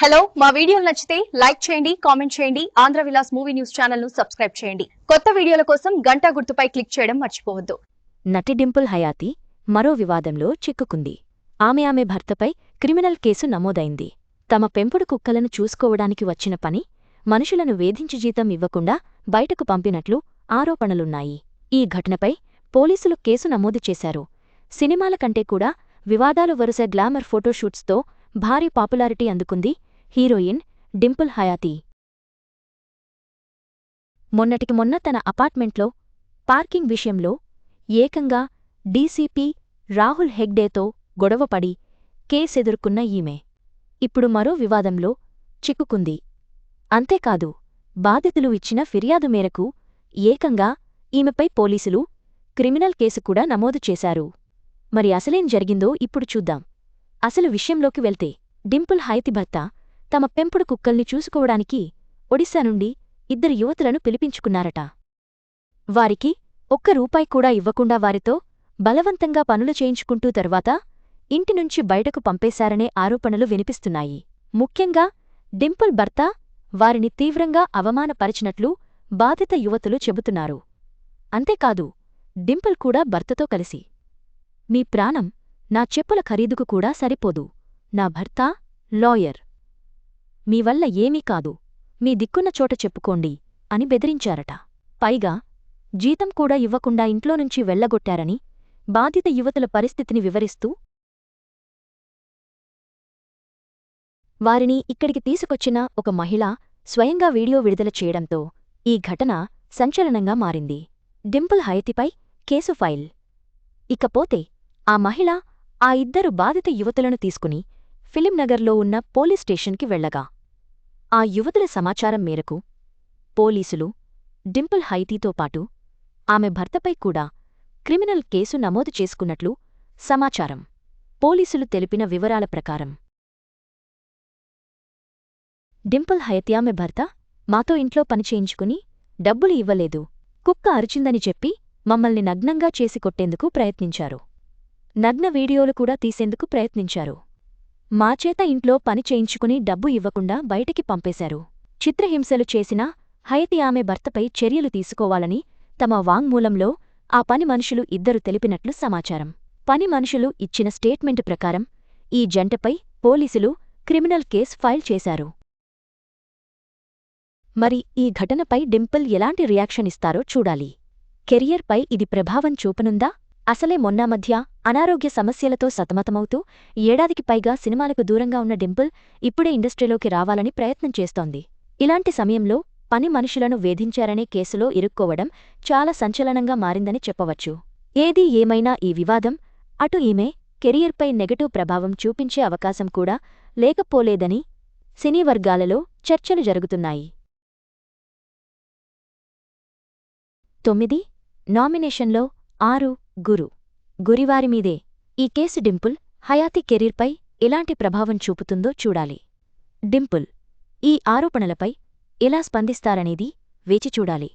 Hello మా వీడియోలు నచ్చితే లైక్ చేయండి కామెంట్ చేయండి ఆంధ్ర విలాస్ మూవీ న్యూస్ ఛానల్ను సబ్స్క్రైబ్ చేయండి. కొత్త వీడియోల కోసం గంటా గుర్తుపై క్లిక్ చేయడం మర్చిపోవద్దు. నటి డింపుల్ హయాతి మరో వివాదంలో చిక్కుకుంది. ఆమె ఆమె భర్తపై క్రిమినల్ కేసు నమోదైంది. తమ పెంపుడు కుక్కలను చూసుకోవడానికి వచ్చిన పని మనుషులను వేధించి జీతం ఇవ్వకుండా బయటకు పంపినట్లు ఆరోపణలున్నాయి. ఈ ఘటనపై పోలీసులు కేసు నమోదు చేశారు. సినిమాల కంటే కూడా వివాదాలు వరుస గ్లామర్ ఫోటోషూట్స్తో భారీ పాపులారిటీ అందుకుంది హీరోయిన్ డింపుల్ హయాతీ. మొన్నటికి మొన్న తన అపార్ట్మెంట్లో పార్కింగ్ విషయంలో ఏకంగా డీసీపీ రాహుల్ హెగ్డేతో గొడవపడి కేసెదుర్కొన్న ఈమె. ఇప్పుడు మరో వివాదంలో చిక్కుకుంది. అంతేకాదు బాధితులు ఇచ్చిన ఫిర్యాదు మేరకు ఏకంగా ఈమెపై పోలీసులు క్రిమినల్ కేసు కూడా నమోదు చేశారు. మరి అసలేం జరిగిందో ఇప్పుడు చూద్దాం. అసలు విషయంలోకి వెళ్తే డింపుల్ హైతి భర్త తమ పెంపుడు కుక్కల్ని చూసుకోవడానికి ఒడిశా నుండి ఇద్దరు యువతులను పిలిపించుకున్నారట. వారికి ఒక్క రూపాయి కూడా ఇవ్వకుండా వారితో బలవంతంగా పనులు చేయించుకుంటూ తరువాత ఇంటి నుంచి బయటకు పంపేశారనే ఆరోపణలు వినిపిస్తున్నాయి. ముఖ్యంగా డింపుల్ భర్త వారిని తీవ్రంగా అవమానపరిచినట్లు బాధిత యువతులు చెబుతున్నారు. అంతేకాదు డింపుల్ కూడా భర్తతో కలిసి మీ ప్రాణం నా చెప్పుల ఖరీదుకు కూడా సరిపోదు. నా భర్త లాయర్. మీ వల్ల ఏమీ కాదు. మీ దిక్కున్న చోట చెప్పుకోండి అని బెదిరించారట. పైగా జీతం కూడా ఇవ్వకుండా ఇంట్లో నుంచి వెళ్ళగొట్టారని బాధిత యువతుల పరిస్థితిని వివరిస్తూ వారిని ఇక్కడికి తీసుకొచ్చిన ఒక మహిళ స్వయంగా వీడియో విడుదల చేయడంతో ఈ ఘటన సంచలనంగా మారింది. డింపుల్ హయతిపై కేసు ఫైల్. ఇకపోతే ఆ మహిళ ఆ ఇద్దరు బాధిత యువతులను తీసుకుని ఫిలింనగర్లో ఉన్న పోలీస్ స్టేషన్కి వెళ్ళగా ఆ యువతుల సమాచారం మేరకు పోలీసులు డింపుల్ హైతీతో పాటు ఆమె భర్తపై కూడా క్రిమినల్ కేసు నమోదు చేసుకున్నట్లు సమాచారం. పోలీసులు తెలిపిన వివరాల ప్రకారం డింపుల్ హయత్యామె ఆమె భర్త మాతో ఇంట్లో పని చేయించుకుని డబ్బులు ఇవ్వలేదు. కుక్క అరిచిందని చెప్పి మమ్మల్ని నగ్నంగా చేసి కొట్టేందుకు ప్రయత్నించారు. నగ్న వీడియోలు కూడా తీసేందుకు ప్రయత్నించారు. మాచేత ఇంట్లో పని చేయించుకుని డబ్బు ఇవ్వకుండా బయటికి పంపేశారు. చిత్రహింసలు చేసినా హయతి ఆమె భర్తపై చర్యలు తీసుకోవాలని తమ వాంగ్మూలంలో ఆ పని మనుషులు ఇద్దరు తెలిపినట్లు సమాచారం. పని మనుషులు ఇచ్చిన స్టేట్మెంటు ప్రకారం ఈ జంటపై పోలీసులు క్రిమినల్ కేస్ ఫైల్ చేశారు. మరి ఈ ఘటనపై డింపుల్ ఎలాంటి రియాక్షన్ ఇస్తారో చూడాలి. కెరియర్పై ఇది ప్రభావం చూపనుందా? అసలే మొన్నా మధ్య అనారోగ్య సమస్యలతో సతమతమవుతూ ఏడాదికి పైగా సినిమాలకు దూరంగా ఉన్న డింపుల్ ఇప్పుడే ఇండస్ట్రీలోకి రావాలని ప్రయత్నం చేస్తోంది. ఇలాంటి సమయంలో పని మనుషులను వేధించారనే కేసులో ఇరుక్కోవడం చాలా సంచలనంగా మారిందని చెప్పవచ్చు. ఏది ఏమైనా ఈ వివాదం అటు ఈమె కెరియర్పై నెగటివ్ ప్రభావం చూపించే అవకాశం కూడా లేకపోలేదని సినీ వర్గాలలో చర్చలు జరుగుతున్నాయి. తొమ్మిది నామినేషన్లో ఆరు గురు. గురివారిమీదే ఈ కేసు డింపుల్ హయాతి కెరీర్పై ఎలాంటి ప్రభావం చూపుతుందో చూడాలి. డింపుల్ ఈ ఆరోపణలపై ఎలా స్పందిస్తారనేది వేచి చూడాలి.